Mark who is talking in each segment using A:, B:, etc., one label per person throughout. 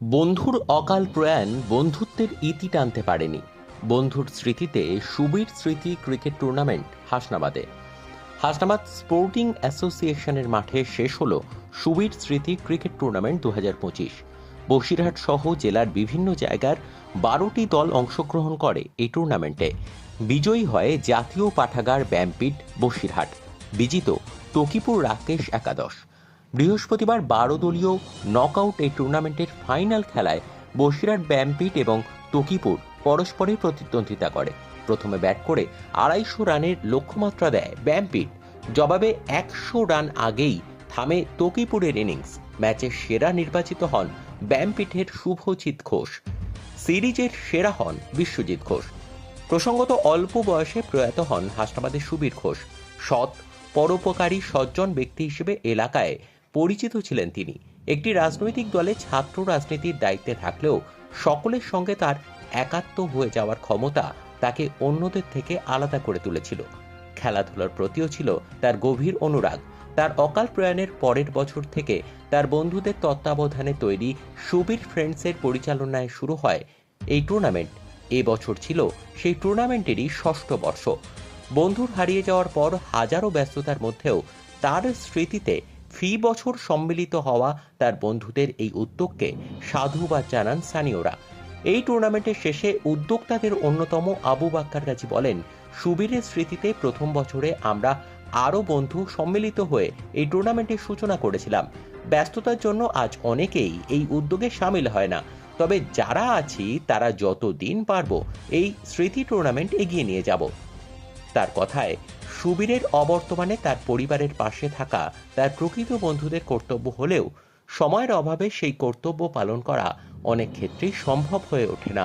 A: বন্ধুর অকাল প্রয়াণ বন্ধুত্বের ইতি টানতে পারেনি। বন্ধুর স্মৃতিতে সুবীর স্মৃতি ক্রিকেট টুর্নামেন্ট হাসনাবাদে। হাসনাবাদ স্পোর্টিং অ্যাসোসিয়েশনের মাঠে শেষ হল সুবীর স্মৃতি ক্রিকেট টুর্নামেন্ট দু হাজার পঁচিশ। বসিরহাট সহ জেলার বিভিন্ন জায়গার বারোটি দল অংশগ্রহণ করে এই টুর্নামেন্টে। বিজয়ী হয় জাতীয় পাঠাগার ব্যাম্পিট বসিরহাট। বিজিত তকিপুর রাকেশ একাদশ। বৃহস্পতিবার বারো দলীয় নকআউট এই টুর্নামেন্টের ফাইনাল খেলায় বসিরহাট, ব্যাম্পিট এবং তকিপুর পরস্পরের প্রতিদ্বন্দ্বিতা করে। প্রথমে ব্যাট করে আড়াইশো রানের লক্ষ্যমাত্রা দেয় ব্যাম্পিট। জবাবে একশো রান আগেই থামে তকিপুরের ইনিংস। ম্যাচের সেরা নির্বাচিত হন ব্যাম্পিটের শুভজিৎ ঘোষ। সিরিজের সেরা হন বিশ্বজিৎ ঘোষ। প্রসঙ্গত অল্প বয়সে প্রয়াত হন হাসনাবাদের সুবীর ঘোষ। সৎ, পরোপকারী, সজ্জন ব্যক্তি হিসেবে এলাকায় পরিচিত ছিলেন তিনি। একটি রাজনৈতিক দলে ছাত্র রাজনীতির দায়িত্বে থাকলেও সকলের সঙ্গে তার একাত্ম হয়ে যাওয়ার ক্ষমতা তাকে অন্যদের থেকে আলাদা করে তুলেছিল। খেলাধুলার প্রতিও ছিল তার গভীর অনুরাগ। তার অকাল প্রয়াণের পরের বছর থেকে তার বন্ধুদের তত্ত্বাবধানে তৈরি সুবীর ফ্রেন্ডসের পরিচালনায় শুরু হয় এই টুর্নামেন্ট। এ বছর ছিল সেই টুর্নামেন্টেরই ষষ্ঠ বর্ষ। বন্ধুর হারিয়ে যাওয়ার পর হাজারো ব্যস্ততার মধ্যেও তার স্মৃতিতে ফি বছর সম্মিলিত হওয়া তার বন্ধুদের এই উদ্যোগকে সাধুবাদ জানান স্থানীয়রা। এই টুর্নামেন্টের শেষে উদ্যোক্তাদের অন্যতম আবু বাক্কার গাজী বলেন, সুবীরের স্মৃতিতে প্রথম বছরে আমরা আরও বন্ধু সম্মিলিত হয়ে এই টুর্নামেন্টের সূচনা করেছিলাম। ব্যস্ততার জন্য আজ অনেকেই এই উদ্যোগে সামিল হয় না। তবে যারা আছি, তারা যত দিন পারব এই স্মৃতি টুর্নামেন্ট এগিয়ে নিয়ে যাব। তার কথায় সুবীরের অবর্তমানে তার পরিবারের পাশে থাকা তার প্রকৃত বন্ধুদের কর্তব্য হলেও সময়ের অভাবে সেই কর্তব্য পালন করা অনেক ক্ষেত্রেই সম্ভব হয়ে ওঠে না।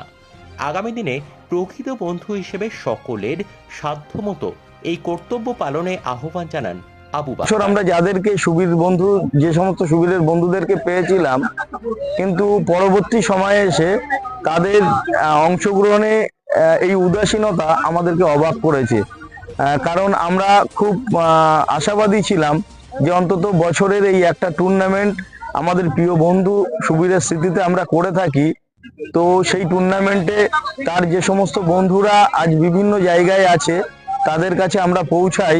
A: আগামী দিনে প্রকৃত বন্ধু হিসেবে সকলের সাধ্যমতো এই কর্তব্য পালনে আহ্বান জানান আবু
B: বছর আমরা যাদেরকে সুবীর বন্ধু, যে সমস্ত সুবীরের বন্ধুদেরকে পেয়েছিলাম, কিন্তু পরবর্তী সময়ে এসে তাদের অংশগ্রহণে এই উদাসীনতা আমাদেরকে অবাক করেছে। কারণ আমরা খুব আশাবাদী ছিলাম যে অন্তত বছরের এই একটা টুর্নামেন্ট আমাদের প্রিয় বন্ধু সুবীরের স্মৃতিতে আমরা করে থাকি। তো সেই টুর্নামেন্টে তার যে সমস্ত বন্ধুরা আজ বিভিন্ন জায়গায় আছে, তাদের কাছে আমরা পৌঁছাই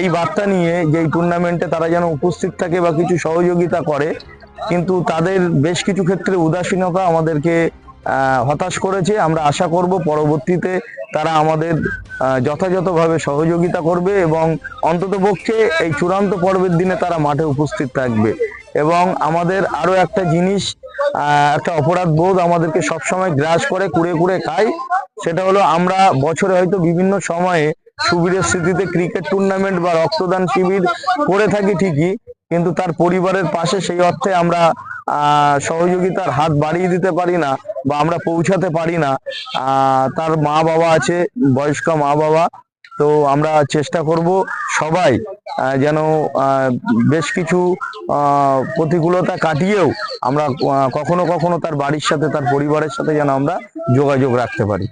B: এই বার্তা নিয়ে যে এই টুর্নামেন্টে তারা যেন উপস্থিত থাকে বা কিছু সহযোগিতা করে। কিন্তু তাদের বেশ কিছু ক্ষেত্রে উদাসীনতা আমাদেরকে হতাশ করেছে। আমরা আশা করব পরবর্তীতে তারা আমাদের যথাযথভাবে সহযোগিতা করবে এবং অন্ততপক্ষে এই চূড়ান্ত পর্বের দিনে তারা মাঠে উপস্থিত থাকবে। এবং আমাদের আরও একটা জিনিস একটা অপরাধ বোধ আমাদেরকে সবসময় গ্রাস করে, কুড়ে কুড়ে খাই সেটা হলো আমরা বছরে হয়তো বিভিন্ন সময়ে সুবীরের স্মৃতিতে ক্রিকেট টুর্নামেন্ট বা রক্তদান শিবির করে থাকি ঠিকই, কিন্তু তার পরিবারের পাশে সেই অর্থে আমরা সহযোগিতার হাত বাড়িয়ে দিতে পারি না। বা আমরা পৌঁছাতে পারি না তার মা বাবা আছে, বয়স্ক মা বাবা, তো আমরা চেষ্টা করব সবাই যেন বেশ কিছু প্রতিকূলতা কাটিয়েও আমরা কখনো কখনো তার বাড়ির সাথে, তার পরিবারের সাথে যেন আমরা যোগাযোগ রাখতে পারি।